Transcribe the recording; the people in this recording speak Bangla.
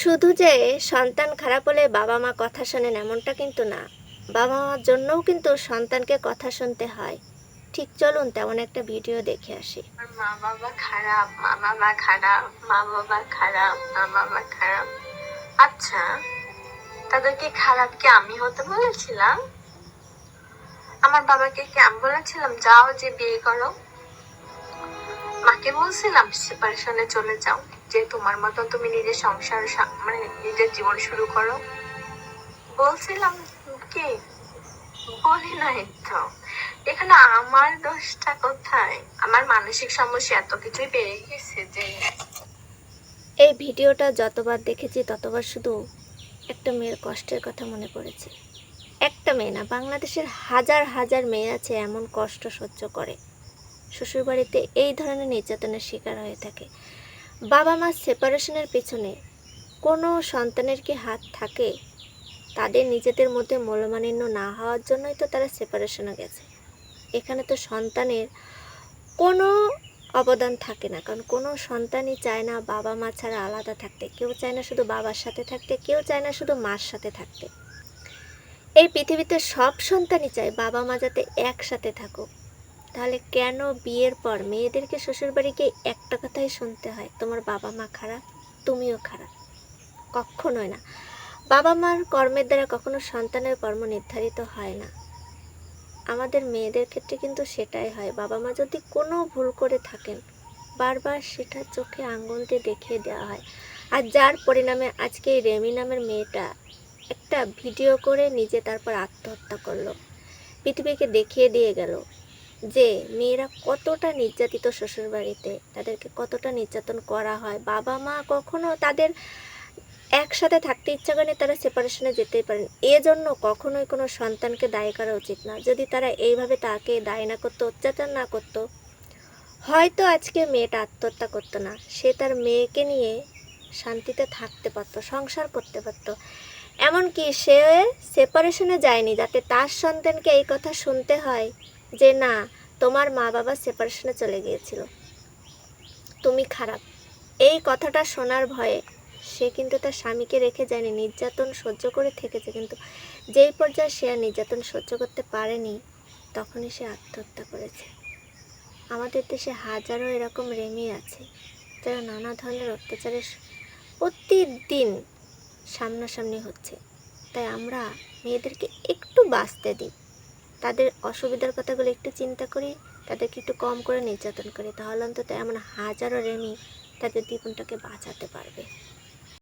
শুধু যে সন্তান খারাপ হলে বাবা মা কথা শোনেন এমনটা কিন্তু না। বাবা মার জন্যও কিন্তু সন্তানকে কথা শুনতে হয়। ঠিক চলুন তেমন একটা ভিডিও দেখে আসি। মা বাবা খারাপ মা বাবা খারাপ মা বাবা খারাপ মা বাবা খারাপ। আচ্ছা তাদেরকে খারাপ কি আমি হতে বলেছিলাম? আমার বাবাকে কি আমি বলেছিলাম? যাও যে বিয়ে করো। মাকে বলছিলাম সেপারেশনে চলে যাও। যে তোমার মতো তুমি নিজের সংসার মানে নিজের জীবন শুরু করো। বলছিলাম কি? বলি নাই তো এখানে আমার দোষটা কোথায়? আমার মানসিক সমস্যা এত কিছুই বেড়ে গেছে যে। এই ভিডিওটা যতবার দেখেছি, ততবার শুধু একটা মেয়ের কষ্টের কথা মনে পড়েছে। একটা মেয়ে না, বাংলাদেশের হাজার হাজার মেয়ে আছে এমন কষ্ট সহ্য করে। শ্বশুরবাড়িতে এই ধরনের নির্যাতনের শিকার হয়ে থাকে। বাবা মা সেপারেশনের পেছনে কোনো সন্তানের কি হাত থাকে? তাদের নিজেদের মধ্যে মূল্যমানিন্য না হওয়ার জন্যই তো তারা সেপারেশনে গেছে। এখানে তো সন্তানের কোনো অবদান থাকে না, কারণ কোনো সন্তানই চায় না বাবা মা ছাড়া আলাদা থাকতে। কেউ চায় না শুধু বাবার সাথে থাকতে, কেউ চায় না শুধু মার সাথে থাকতে। এই পৃথিবীতে সব সন্তানই চায় বাবা মা যাতে একসাথে থাকুক। তাহলে কেন বিয়ের পর মেয়েদেরকে শ্বশুরবাড়ি গিয়ে একটা কথাই শুনতে হয়? তোমার বাবা মা খারাপ, তুমিও খারাপ। কখনোই না। বাবা মার কর্মের দ্বারা কখনো সন্তানের কর্ম নির্ধারিত হয় না। আমাদের মেয়েদের ক্ষেত্রে কিন্তু সেটাই হয়। বাবা মা যদি কোনো ভুল করে থাকেন, বারবার সেটা চোখে আঙ্গুল দিয়ে দেখিয়ে দেওয়া হয়। আর যার পরিণামে আজকে এই রেমি নামের মেয়েটা একটা ভিডিও করে নিজে তারপর আত্মহত্যা করল। পৃথিবীকে দেখিয়ে দিয়ে গেল। যে মেয়েরা কতটা নির্যাতিত শ্বশুরবাড়িতে, তাদেরকে কতটা নির্যাতন করা হয়, বাবা মা কখনো তাদের একসাথে থাকতে ইচ্ছা করে তারা সেপারেশনে যেতেই পারেন। এজন্য কখনোই কোনো সন্তানকে দায়ী করা উচিত না। যদি তারা এইভাবে তাকে দায়ী না করতো, অত্যাচার না করতো, হয়তো আজকে মেয়েটা আত্মহত্যা করতো না। সে তার মেয়েকে নিয়ে শান্তিতে থাকতে পারতো, সংসার করতে পারতো। এমনকি সে সেপারেশনে যায়নি, যাতে তার সন্তানকে এই কথা শুনতে হয় যে, না তোমার মা বাবা সেপারেশনে চলে গিয়েছিল। তুমি খারাপ। এই কথাটা শোনার ভয়ে সে কিন্তু তার স্বামীকে রেখে যায়নি। নির্যাতন সহ্য করে থেকেছে কিন্তু যেই পর্যায়ে সে আর নির্যাতন সহ্য করতে পারেনি, তখনই সে আত্মহত্যা করেছে। আমাদের দেশে হাজারো এরকম রেমি আছে, যারা নানা ধরনের অত্যাচারের প্রতিদিন সামনাসামনি হচ্ছে। তাই আমরা মেয়েদেরকে একটু বাঁচতে দিই। তাদের অসুবিধার কথাগুলো একটু চিন্তা করি, তাদেরকে একটু কম করে নির্যাতন করি, তাহলে অন্তত এমন হাজারো রেমি তাদের জীবনটাকে বাঁচাতে পারবে।